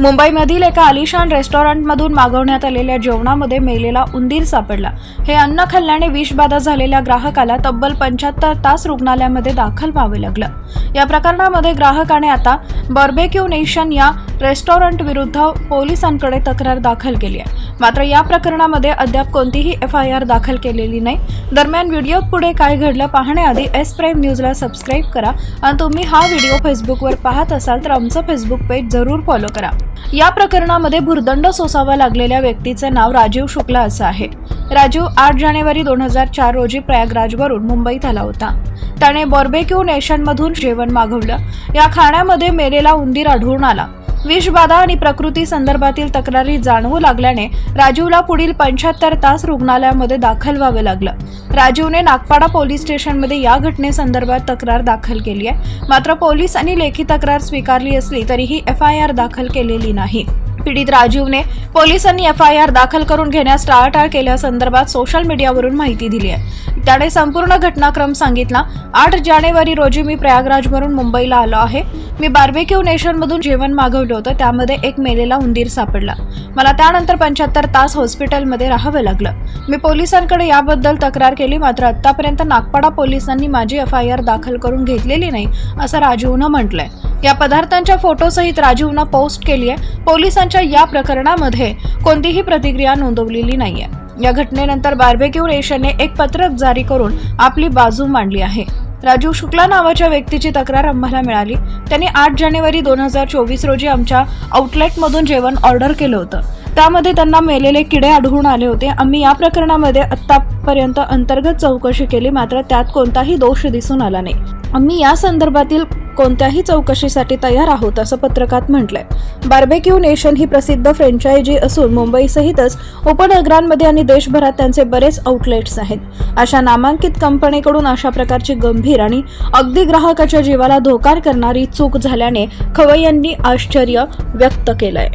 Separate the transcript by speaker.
Speaker 1: मुंबईमधील एका आलिशान रेस्टॉरंटमधून मागवण्यात आलेल्या जेवणामध्ये मेलेला उंदीर सापडला. हे अन्न खाल्ल्याने विषबाधा झालेल्या ग्राहकाला तब्बल पंच्याहत्तर तास रुग्णालयामध्ये दाखल व्हावे लागलं. या प्रकरणामध्ये ग्राहकाने आता बर्बेक्यू नेशन या रेस्टॉरंट विरुद्ध पोलिसांकडे तक्रार दाखल केली आहे. मात्र या प्रकरणामध्ये अद्याप कोणतीही एफ आय आर दाखल केलेली नाही. दरम्यान व्हिडिओत पुढे काय घडलं पाहण्याआधी एस प्राईम न्यूजला सबस्क्राईब करा आणि तुम्ही हा व्हिडिओ फेसबुकवर पाहत असाल तर आमचं फेसबुक पेज जरूर फॉलो करा. या प्रकरणामध्ये भुर्दंड सोसावा लागलेल्या व्यक्तीचे नाव राजीव शुक्ला असं आहे. राजीव आठ जानेवारी दोन हजार चार रोजी प्रयागराजवरून मुंबईत आला होता. त्याने बॉर्बेक्यू नेशनमधून जेवण मागवलं. या खाण्यामध्ये मेलेला उंदीर आढळून आला. विषबाधा आणि प्रकृती संदर्भातील तक्रारी जाणवू लागल्याने राजीवला पुढील पंच्याहत्तर तास रुग्णालयामध्ये दाखल व्हावे लागलं. राजीवने नागपाडा पोलीस स्टेशनमध्ये या घटनेसंदर्भात तक्रार दाखल केली आहे. मात्र पोलिसांनी लेखी तक्रार स्वीकारली असली तरीही एफ आय आर दाखल केलेली नाही. पीडित राजीवने पोलिसांनी एफ आय आर दाखल करून घेण्यास टाळाटाळ केल्यासंदर्भात सोशल मीडियावरून माहिती दिली आहे. त्याने संपूर्ण घटनाक्रम सांगितला आठ जानेवारी रोजी मी प्रयागराजवरून मुंबईला आलो आहे. मी बार्बेक्यू नेशनमधून जेवण मागवलं होतं त्यामध्ये एक मेलेला उंदीर सापडला. मला त्यानंतर पंच्याहत्तर तास हॉस्पिटलमध्ये राहावं लागलं. मी पोलिसांकडे याबद्दल तक्रार केली मात्र आतापर्यंत नागपाडा पोलिसांनी माझी एफ आय आर दाखल करून घेतलेली नाही असं राजीवनं म्हटलंय. या पदार्थांच्या फोटोसहित राजीवनं पोस्ट केली आहे पोलिसांच्या या प्रकरणामध्ये कोणतीही प्रतिक्रिया नोंदवलेली नाहीये. या घटनेनंतर बार्बेक्यू रेशनने एक पत्रक जारी करून आपली बाजू मांडली आहे. राजीव शुक्ला नावाच्या व्यक्तीची तक्रार आम्हाला मिळाली. त्यांनी आठ जानेवारी दोन हजार चोवीस रोजी आमच्या आउटलेटमधून जेवण ऑर्डर केलं होतं. त्यामध्ये त्यांना मेलेले किडे आढळून आले होते. आम्ही या प्रकरणामध्ये आत्तापर्यंत अंतर्गत चौकशी केली मात्र त्यात कोणताही दोष दिसून आला नाही. आम्ही या संदर्भातील कोणत्याही चौकशीसाठी तयार आहोत असं पत्रकात म्हटलंय. बार्बेक्यू नेशन ही प्रसिद्ध फ्रेंचायझी असून मुंबईसहितच उपनगरांमध्ये आणि देशभरात त्यांचे बरेच आउटलेट्स आहेत. अशा नामांकित कंपनीकडून अशा प्रकारची गंभीर आणि अगदी ग्राहकाच्या जीवाला धोकार करणारी चूक झाल्याने खवय्यांनी आश्चर्य व्यक्त केलंय.